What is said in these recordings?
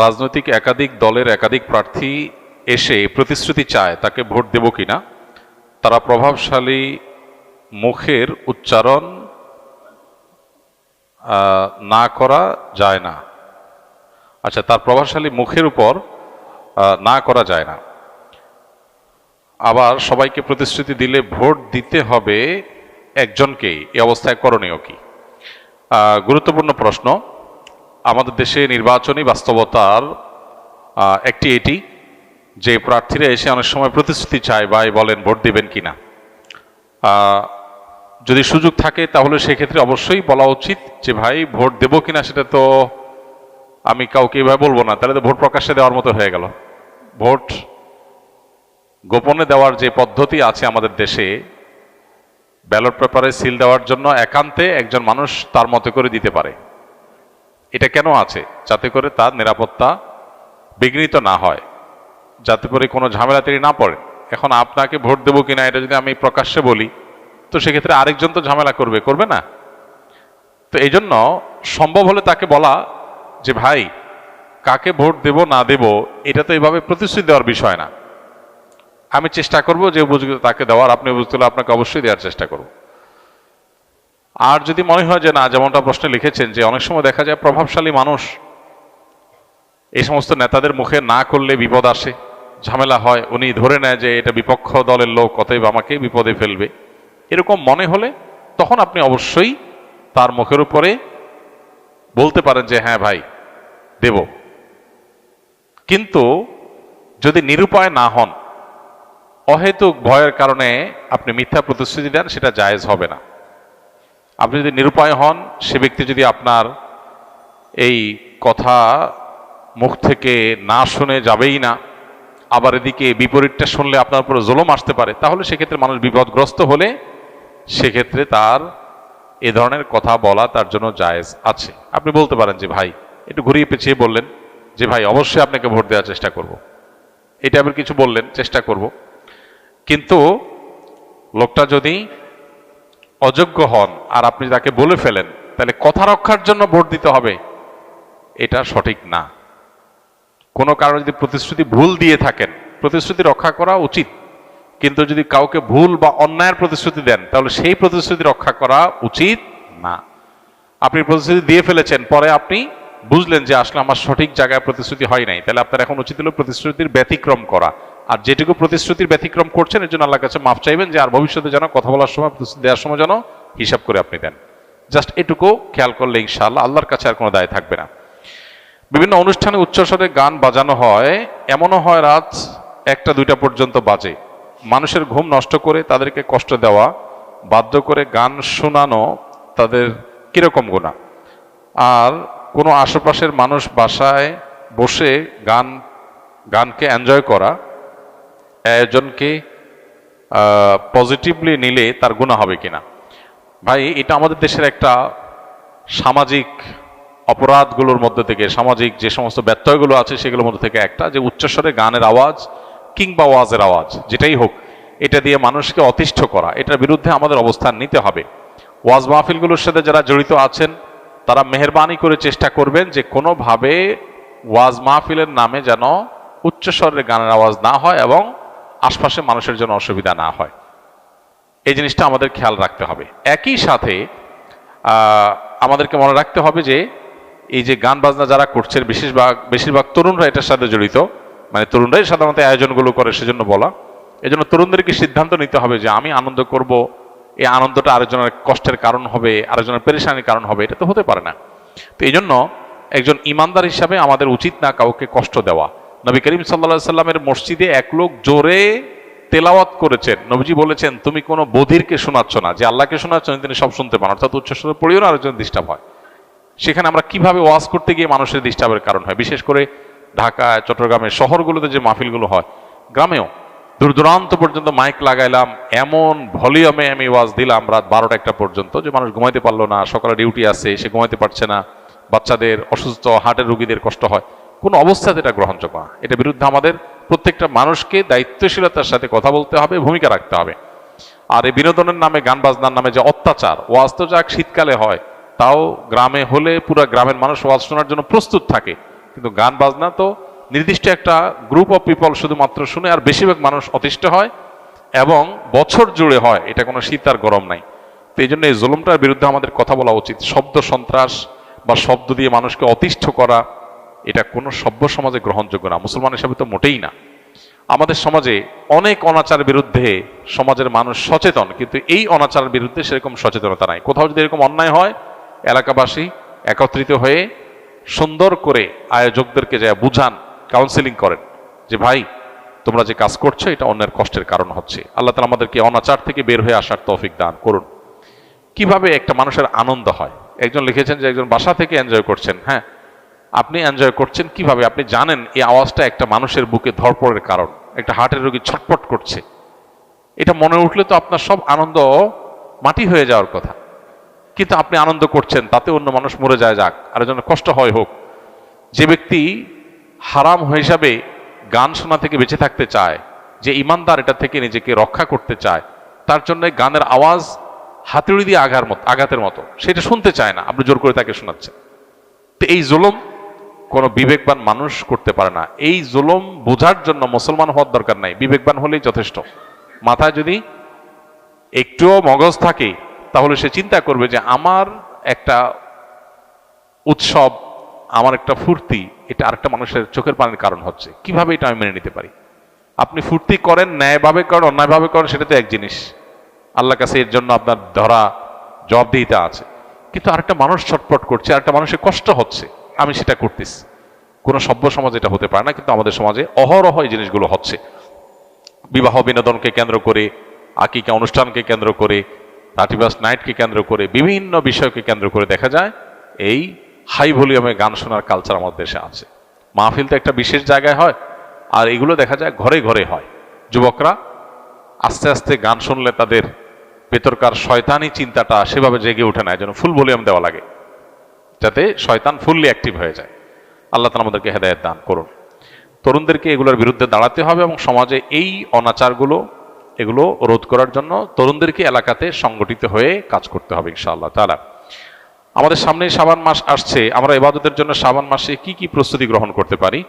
রাজনৈতিক একাধিক দলের একাধিক প্রার্থী এসে প্রতিশ্রুতি চায়, তাকে ভোট দেব কিনা? তারা প্রভাবশালী মুখের উচ্চারণ না করা যায় না। আচ্ছা তার প্রভাবশালী মুখের উপর না করা যায় না। আবার সবাইকে প্রতিশ্রুতি দিলে ভোট দিতে হবে একজনকেই। এই অবস্থায় করণীয় কি? গুরুত্বপূর্ণ প্রশ্ন। আমাদের দেশে নির্বাচনী বাস্তবতার একটি এটি যে প্রার্থীরা এসে অনেক সময় প্রতিশ্রুতি চায় বা বলেন ভোট দেবেন কিনা। আহ, যদি সুযোগ থাকে তাহলে সেক্ষেত্রে অবশ্যই বলা উচিত যে ভাই ভোট দেবো কিনা সেটা তো আমি কাউকে এভাবে বলব না তাহলে তো ভোট প্রকাশ্যে দেওয়ার মতো হয়ে গেল। ভোট গোপনে দেওয়ার যে পদ্ধতি আছে আমাদের দেশে ব্যালট পেপারে সিল দেওয়ার জন্য একান্তে একজন মানুষ তার মতো করে দিতে পারে। এটা কেন আছে? যাতে করে তার নিরাপত্তা বিঘ্নিত না হয়। যাতে করে কোনো ঝামেলা না পড়ে। এখন আপনাকে ভোট দেবো কিনা এটা যদি আমি প্রকাশ্যে বলি, তো সেক্ষেত্রে আরেকজন তো ঝামেলা করবে করবে না। তো এই জন্য সম্ভব হলে তাকে বলা যে, ভাই, কাকে ভোট দেব, না দেব, এটা তো এইভাবে প্রতিশ্রুতি দেওয়ার বিষয় না। আমি চেষ্টা করব যে উপযুক্ত তাকে দেওয়ার। আপনি বুঝতে হলে আপনাকে অবশ্যই দেওয়ার চেষ্টা করব। আর যদি মনে হয় যে না, যেমনটা প্রশ্নে লিখেছেন যে অনেক সময় দেখা যায় প্রভাবশালী মানুষ এই সমস্ত নেতাদের মুখে না করলে বিপদ আসে, ঝামেলা হয়, উনি ধরে নেয় যে এটা বিপক্ষ দলের লোক, অতএব আমাকে বিপদে ফেলবে। এরকম মনে হলে তখন আপনি অবশ্যই তার মুখের উপরে বলতে পারেন যে হ্যাঁ ভাই, দেব। কিন্তু যদি নিরুপায় না হন, অহেতুক ভয়ের কারণে আপনি মিথ্যা প্রতিশ্রুতি দেন, সেটা জায়েজ হবে না। আপনি যদি নিরুপায় হন, সে ব্যক্তি যদি আপনার এই কথা মুখ থেকে না শুনে যাবেই না, আবার এদিকে বিপরীতটা শুনলে আপনার উপরে জোলম আসতে পারে, তাহলে সেক্ষেত্রে মানুষ বিপদগ্রস্ত হলে সেক্ষেত্রে তার এ ধরনের কথা বলা তার জন্য জায়েজ আছে আপনি বলতে পারেন যে, ভাই, একটু ঘুরিয়ে পেঁচিয়ে বললেন যে, ভাই, অবশ্যই আপনাকে ভোট দেওয়ার চেষ্টা করব। এটা আবার কিছু বললেন, চেষ্টা করব কিন্তু লোকটা যদি অযোগ্য হন আর আপনি তাকে বলে ফেলেন, তাহলে কথা রক্ষার জন্য ভোট দিতে হবে। এটা সঠিক না। কোনো কারণে যদি প্রতিশ্রুতি ভুল দিয়ে থাকেন, প্রতিশ্রুতি রক্ষা করা উচিত। কিন্তু যদি কাউকে ভুল বা অন্যায়ের প্রতিশ্রুতি দেন, তাহলে সেই প্রতিশ্রুতি রক্ষা করা উচিত না। আপনি প্রতিশ্রুতি দিয়ে ফেলেছেন, পরে আপনি বুঝলেন যে আসলে আমার সঠিক জায়গায় প্রতিশ্রুতি হয় নাই, তাহলে আপনার এখন উচিত হলো প্রতিশ্রুতির ব্যতিক্রম করা। আর যেটুকু প্রতিশ্রুতির ব্যতিক্রম করছেন, এর জন্য আল্লাহর কাছে মাফ চাইবেন যে আর ভবিষ্যতে যেন কথা বলার সময়, দেওয়ার সময় যেন হিসাব করে আপনি দেন। জাস্ট এটুকু খেয়াল করলে ইনশাআল্লাহ আল্লাহর কাছে আর কোনো দায় থাকবে না। বিভিন্ন অনুষ্ঠানে উচ্চস্বরে গান বাজানো হয়, এমনও হয় রাত একটা, দুইটা পর্যন্ত বাজে। মানুষের ঘুম নষ্ট করে তাদেরকে কষ্ট দেওয়া, বাধ্য করে গান শোনানো তাদের কীরকম গোনা আর কোনো আশেপাশের মানুষ বাসায় বসে গান, গানকে এনজয় করা আয়োজনকে পজিটিভলি নিলে তার গুণা হবে কিনা? ভাই, এটা আমাদের দেশের একটা সামাজিক অপরাধগুলোর মধ্যে থেকে, সামাজিক যে সমস্ত ব্যত্যয়গুলো আছে সেগুলোর মধ্যে থেকে একটা, যে উচ্চস্বরে গানের আওয়াজ কিংবা ওয়াজের আওয়াজ, যেটাই হোক, এটা দিয়ে মানুষকে অতিষ্ঠ করা, এটার বিরুদ্ধে আমাদের অবস্থান নিতে হবে। ওয়াজ মাহফিলগুলোর সাথে যারা জড়িত আছেন, তারা মেহরবানি করে চেষ্টা করবেন যে কোনোভাবে ওয়াজ মাহফিলের নামে যেন উচ্চস্বরের গানের আওয়াজ না হয় এবং আশপাশে মানুষের জন্য অসুবিধা না হয়। এই জিনিসটা আমাদের খেয়াল রাখতে হবে। একই সাথে আমাদেরকে মনে রাখতে হবে যে, এই যে গান বাজনা যারা করছেন বেশিরভাগ বেশিরভাগ তরুণরা এটার সাথে জড়িত। মানে তরুণরাই সাধারণত আয়োজনগুলো করে সেজন্য বলা। এজন্য তরুণদেরকে সিদ্ধান্ত নিতে হবে যে, আমি আনন্দ করব, এই আনন্দটা আরেকজনের কষ্টের কারণ হবে, আরেকজনের পেরেশানির কারণ হবে, এটা তো হতে পারে না। তো এই জন্য একজন ইমানদার হিসাবে আমাদের উচিত না কাউকে কষ্ট দেওয়া। নবী করিম সাল্লা সাল্লামের মসজিদে এক লোক জোরে তেলাওয়াত করেছেন। নবীজি বলেছেন, তুমি কোনো বধিরকে শোনাচ্ছ না। যে আল্লাহকে শোনাচ্ছ না তিনি সব শুনতে পান। অর্থাৎ উচ্চস্বরে পড়িও না আরেকজন ডিস্টার্ব হয়। সেখানে আমরা কীভাবে ওয়াজ করতে গিয়ে মানুষের ডিস্টার্বের কারণ হয়? বিশেষ করে ঢাকা, চট্টগ্রামের শহরগুলোতে যে মাহফিলগুলো হয়, গ্রামেও দূর দূরান্ত পর্যন্ত মাইক লাগাইলাম, এমন ভলিউমে আমি ওয়াজ দিলাম রাত বারোটা একটা পর্যন্ত যে মানুষ ঘুমাইতে পারল না। সকালে ডিউটি আছে, সে ঘুমাইতে পারছে না। বাচ্চাদের অসুস্থ, হার্টের রুগীদের কষ্ট হয়। কোনো অবস্থাতে এটা গ্রহণযোগ্য না। এটা বিরুদ্ধে আমাদের প্রত্যেকটা মানুষকে দায়িত্বশীলতার সাথে কথা বলতে হবে, ভূমিকা রাখতে হবে। আর এই বিনোদনের নামে, গান বাজনার নামে যে অত্যাচার, ওয়াজ তো যাক শীতকালে হয়, তাও গ্রামে হলে পুরো গ্রামের মানুষ ওয়াজ শোনার জন্য প্রস্তুত থাকে। কিন্তু গান বাজনা তো নির্দিষ্ট একটা গ্রুপ অফ পিপল শুধুমাত্র শুনে আর বেশিরভাগ মানুষ অতিষ্ঠ হয় এবং বছর জুড়ে হয়, এটা কোনো শীত আর গরম নাই। তো এই জন্য এই জুলুমটার বিরুদ্ধে আমাদের কথা বলা উচিত। শব্দ সন্ত্রাস বা শব্দ দিয়ে মানুষকে অতিষ্ঠ করা এটা কোনো সভ্য সমাজে গ্রহণযোগ্য না। মুসলমান হিসাবে তো মোটেই না। আমাদের সমাজে অনেক অনাচার বিরুদ্ধে সমাজের মানুষ সচেতন, কিন্তু এই অনাচারের বিরুদ্ধে সেরকম সচেতনতা নাই। কোথাও যদি এরকম অন্যায় হয়, এলাকাবাসী একত্রিত হয়ে সুন্দর করে আয়োজকদেরকে যা বুঝান কাউন্সিলিং করেন যে, ভাই, তোমরা যে কাজ করছ, এটা অন্যের কষ্টের কারণ হচ্ছে। আল্লাহ তালা আমাদেরকে অনাচার থেকে বের হয়ে আসার তৌফিক দান করুন। কীভাবে একটা মানুষের আনন্দ হয়? একজন লিখেছেন যে, একজন বাসা থেকে এনজয় করছেন। হ্যাঁ আপনি এনজয় করছেন, কীভাবে? আপনি জানেন এই আওয়াজটা একটা মানুষের বুকে ধরপড়ের কারণ, একটা হার্টের রোগী ছটপট করছে। এটা মনে উঠলে তো আপনার সব আনন্দ মাটি হয়ে যাওয়ার কথা। কিন্তু আপনি আনন্দ করছেন, তাতে অন্য মানুষ মরে যায়, যাক আর জন্য কষ্ট হয়, হোক। যে ব্যক্তি হারাম হিসাবে গান শোনা থেকে বেঁচে থাকতে চায়, যে ইমানদার এটা থেকে নিজেকে রক্ষা করতে চায়, তার জন্য গানের আওয়াজ হাতুড়ি দিয়ে আঘার মতো আঘাতের মতো। সেটা শুনতে চায় না, আপনি জোর করে তাকে শোনাচ্ছেন। তো এই জুলুম কোনো বিবেকবান মানুষ করতে পারে না। এই জুলুম বোঝার জন্য মুসলমান হওয়ার দরকার নাই। বিবেকবান হলেই যথেষ্ট। মাথায় যদি একটুও মগজ থাকে, তাহলে সে চিন্তা করবে যে আমার একটা উৎসব, আমার একটা ফুর্তি, এটা আরেকটা মানুষের চোখের পানির কারণ হচ্ছে। কীভাবে এটা আমি মেনে নিতে পারি? আপনি ফুর্তি করেন, ন্যায়ভাবে করেন, অন্যায়ভাবে করেন, সেটা তো এক জিনিস। আল্লাহ কাছে এর জন্য আপনার ধরা, জবাবদিহিতা আছে। কিন্তু আরেকটা মানুষ ছটপট করছে, আরেকটা মানুষের কষ্ট হচ্ছে। আমি সেটা করতেছি। কোনো সভ্য সমাজ এটা হতে পারে না, কিন্তু আমাদের সমাজে অহরহ এই জিনিসগুলো হচ্ছে। বিবাহ বিনোদনকে কেন্দ্র করে, আকিকা অনুষ্ঠানকে কেন্দ্র করে থার্টি নাইটকে কেন্দ্র করে, বিভিন্ন বিষয়কে কেন্দ্র করে দেখা যায়, এই হাই ভলিউমে গান শোনার কালচার আমাদের দেশে আছে। মাহফিল তো একটা বিশেষ জায়গায় হয়, আর এগুলো দেখা যায় ঘরে ঘরে হয়। যুবকরা আস্তে আস্তে গান শুনলে তাদের ভেতরকার শয়তানি চিন্তাটা সেভাবে জেগে ওঠে না জন্য ফুল ভলিউম দেওয়া লাগে। যাতে শয়তান ফুললি অ্যাক্টিভ হয়ে যায়। আল্লাহ তালা আমাদেরকে হেদায়ত দান করুন। তরুণদেরকে এগুলোর বিরুদ্ধে দাঁড়াতে হবে এবং সমাজে এই অনাচারগুলো, এগুলো রোধ করার জন্য তরুণদেরকে এলাকাতে সংগঠিত হয়ে কাজ করতে হবে ইনশাআল্লাহ তালা আমাদের সামনে সাবান মাস আসছে, আমরা এবাদতের জন্য সাবান মাসে কি কি প্রস্তুতি গ্রহণ করতে পারি?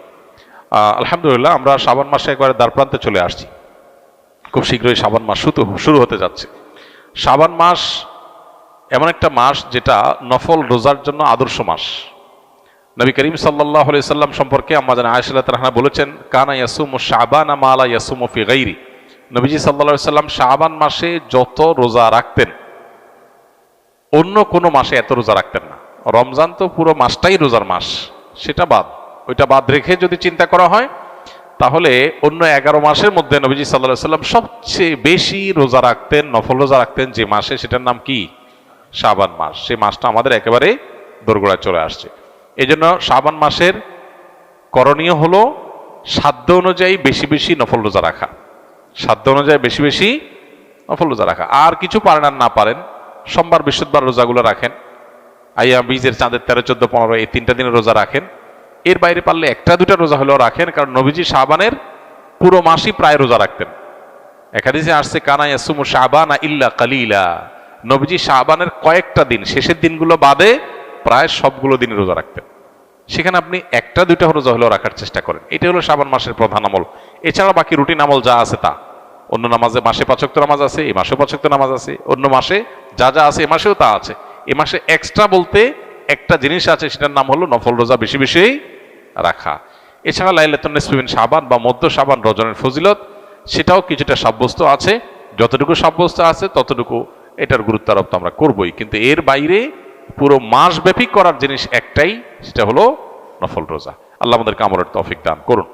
আলহামদুলিল্লাহ, আমরা সাবান মাসে একবারে দ্বারপ্রান্তে চলে আসছি। খুব শীঘ্রই সাবান মাস শুরু হতে যাচ্ছে। সাবান মাস এমন একটা মাস যেটা নফল রোজার জন্য আদর্শ মাস। নবী করিম সাল্লাহ সাল্লাম সম্পর্কে আম্মা জান আয়সাল্লাহ তাহা বলেছেন, কানা ইয়াসুম শাবান মালা ইয়াসুম ও ফিগাইরি নবীজি সাল্লাহ সাল্লাম শাবান মাসে যত রোজা রাখতেন, অন্য কোনো মাসে এত রোজা রাখতেন না। রমজান তো পুরো মাসটাই রোজার মাস, সেটা বাদ। ওইটা বাদ রেখে যদি চিন্তা করা হয়, তাহলে অন্য এগারো মাসের মধ্যে নবীজি সাল্লাহ সাল্লাম সবচেয়ে বেশি রোজা রাখতেন, নফল রোজা রাখতেন যে মাসে, সেটার নাম কি? শাবান মাস। সেই মাসটা আমাদের একেবারে দোরগোড়ায় চলে আসছে। এই জন্য শাবান মাসের করণীয় হলো সাধ্য অনুযায়ী বেশি বেশি নফল রোজা রাখা। সাধ্য অনুযায়ী বেশি বেশি নফল রোজা রাখা। আর কিছু পারেন আর না পারেন, সোমবার, বৃহস্পতিবার রোজাগুলো রাখেন। আইয়া বীজের চাঁদের তেরো, চোদ্দ, পনেরো, এই তিনটা দিনের রোজা রাখেন। এর বাইরে পারলে একটা, দুটা রোজা হলেও রাখেন, কারণ নবীজি শাবানের পুরো মাসই প্রায় রোজা রাখতেন। একাদিসে আসছে, কানা ইয়াসুমু শাবানা ইল্লা কালিলা। নবীজি শাবানের কয়েকটা দিন, শেষের দিনগুলো বাদে প্রায় সবগুলো দিন রোজা রাখতেন। সেখানে আপনি একটা, দুইটা রোজা হলেও রাখার চেষ্টা করেন। এটা হলো শাবান মাসের প্রধান আমল। এছাড়া বাকি রুটিন আমল যা আছে তা। অন্য নামাজে মাসে পাচক্ত নামাজ আছে এই মাসে পাচক্ত নামাজ আছে। অন্য মাসে যা যা আছে, এ মাসেও তা আছে। এ মাসে এক্সট্রা বলতে একটা জিনিস আছে, সেটার নাম হলো নফল রোজা বেশি বেশি রাখা। এছাড়া লাইলাতুন নিসফিন সাবান বা মধ্য সাবান রজনের ফজিলত, সেটাও কিছুটা সাব্যস্ত আছে। যতটুকু সাব্যস্ত আছে, ততটুকু এটার গুরুত্ব আরোপ তো আমরা করবই। কিন্তু এর বাইরে পুরো মাসব্যাপী করার জিনিস একটাই, সেটা হলো নফল রোজা। আল্লাহ আমাদেরকে আমলের তফিক দান করুন।